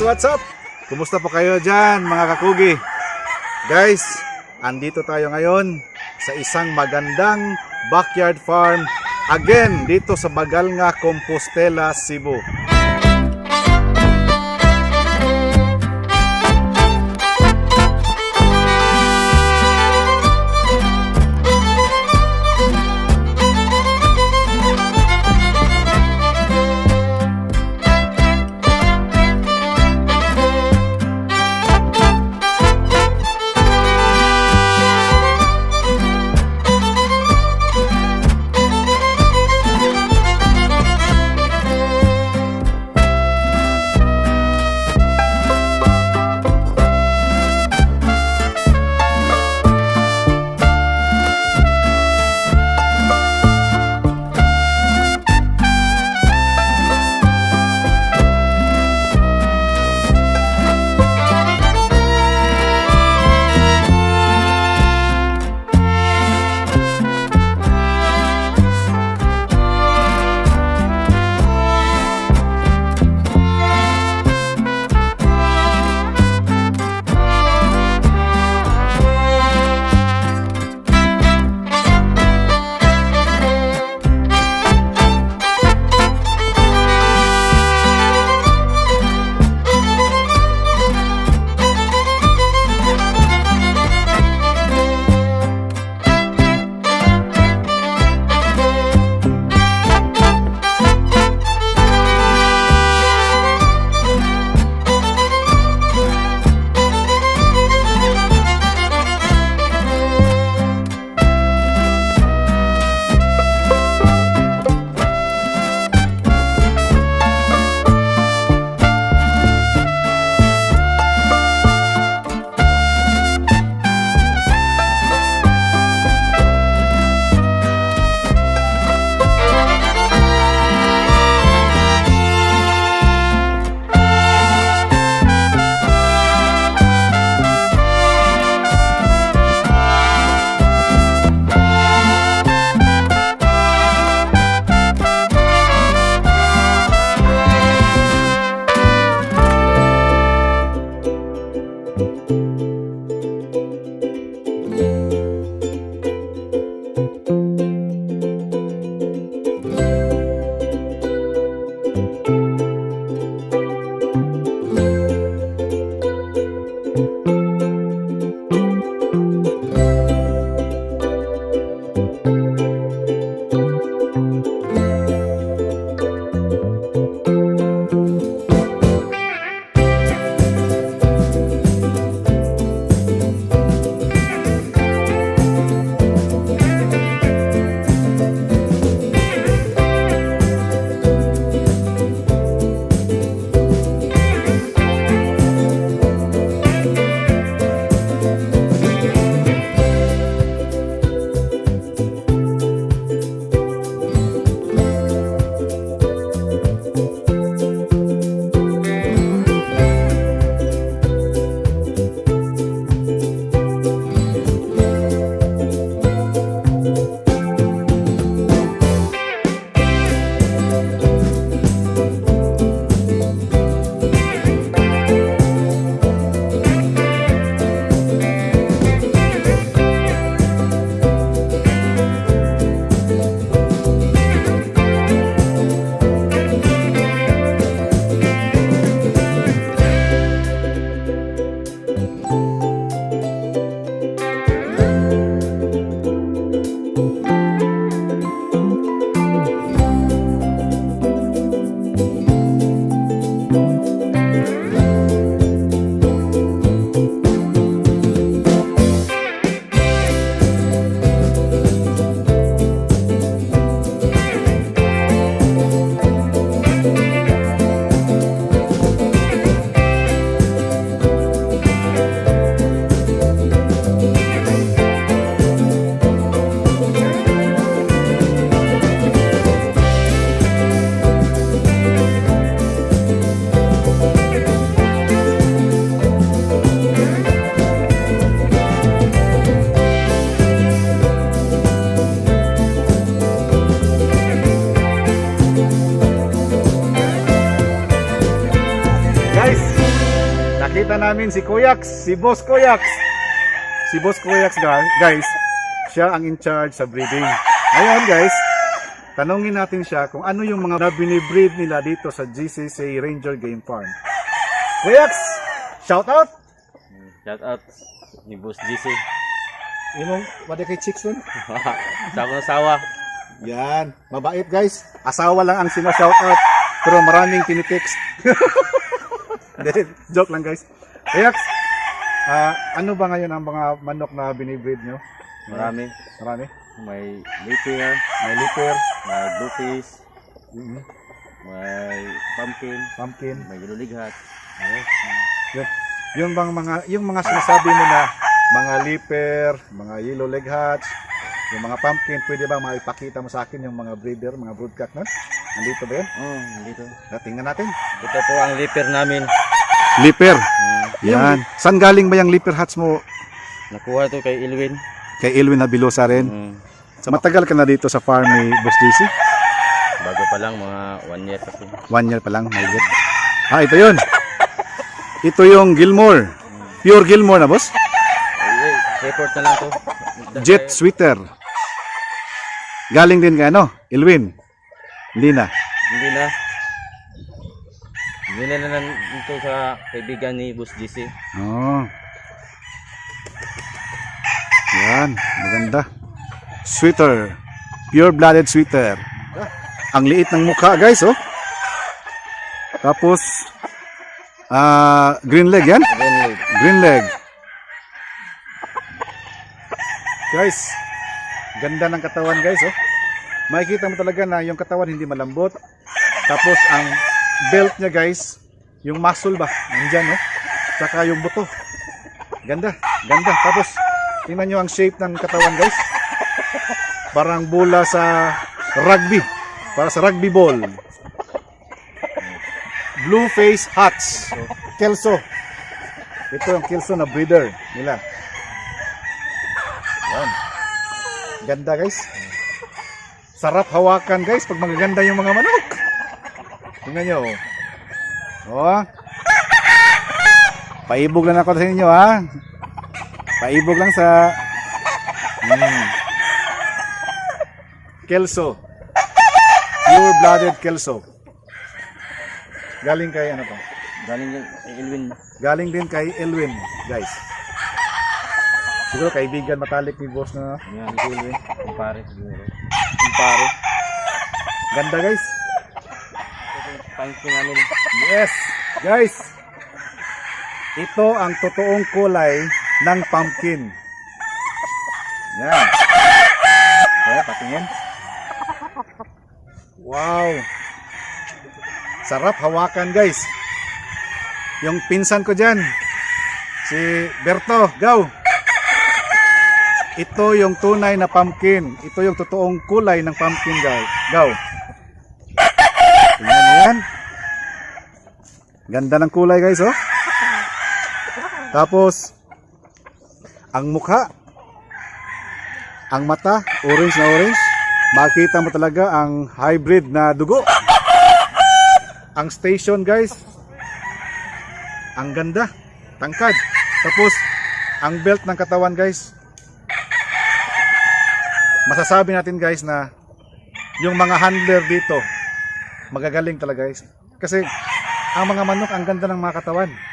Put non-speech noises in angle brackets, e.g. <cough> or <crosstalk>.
what's up? Kumusta po kayo dyan, mga kakugi? Guys, andito tayo ngayon sa isang magandang backyard farm. Again, dito sa Bagalnga, Compostela, Cebu. Namin si Kuyax, si Boss Kuyax. Si Boss Kuyax ga- guys, siya ang in charge sa breeding. Ngayon guys, tanungin natin siya kung ano yung mga na binibreed nila dito sa GCC Ranger Game Farm. Kuyax, shout out! Shout out ni Boss GC. Imong, wala kay chicks nun? <laughs> sa akong asawa. Yan, mabait guys. Asawa lang ang sina-shout out, pero maraming tinitext. <laughs> Joke lang guys. Kuyax, ah, ano ba ngayon ang mga manok na binibreed nyo? Marami. Marami. May litter, May litter, may bluefish, mhm, may pumpkin, pumpkin. may gilulighat. Yun, yung bang mga yung mga sinasabi mo na mga liper, mga yellow leg hats, yung mga pumpkin, pwede ba maipakita mo sa akin yung mga breeder, mga broodcock nun? Nandito ba yun? Oh, dito. Ah, Tingnan natin. Ito po ang litter namin. Liper. Hmm. Yan. Saan galing ba yung liper hats mo? Nakuha to kay Ilwin. Kay Elwin Nabilosa rin. Hmm. So, matagal ka na dito sa farm ni Boss JC? Bago pa lang, mga one year pa. One year pa lang, may good. Ah, ito yun. Ito yung Gilmore. Pure Gilmore na, boss? Eh, report na lang to. Jet Sweeter. Galing din kay ano? Elwin. Hindi na. Hindi na. Hindi na ito sa kaibigan ni Boss GC. Oh. Yan, maganda. Sweeter. Pure-blooded sweeter. Ang liit ng mukha, guys, oh. Tapos, ah, green leg yan? Then, Green leg. Guys, ganda ng katawan guys, oh. Makikita mo talaga na yung katawan hindi malambot. Tapos ang belt niya guys, yung muscle ba, nandyan, oh. Tsaka yung buto. Ganda, ganda. Tapos, tingnan nyo ang shape ng katawan guys. Parang bola sa rugby. Para sa rugby ball. Blue face hats. Kelso. Ito yung Kelso na breeder nila. Yan. Ganda guys. Sarap hawakan guys pag magaganda yung mga manok. Tingnan nyo. Oh. Oh. Paibog lang ako sa inyo ha. Paibog lang sa mm. Kelso. Pure blooded Kelso. Galing kay ano to? galing kay Ilwin. Galing din kay Elwin, guys. Siguro kaibigan matalik ni boss na Yan, si Ilwin. Yung pare. siguro. yung pare. Ganda guys. Yung pumpkin namin. Yes, guys. Ito ang totoong kulay ng pumpkin. Yan. Eh, patingin. Wow. Sarap hawakan guys. Yung pinsan ko dyan, si Berto, go. Ito yung tunay na pumpkin. Ito yung totoong kulay ng pumpkin, guys. Go. Tingnan mo yan. Ganda ng kulay, guys, oh. Tapos, ang mukha, ang mata, orange na orange. Makita mo talaga ang hybrid na dugo. Ang station, guys, ang ganda, tangkad. Tapos, ang belt ng katawan, guys, masasabi natin, guys, na yung mga handler dito, magagaling talaga, guys. Kasi, ang mga manok, ang ganda ng mga katawan.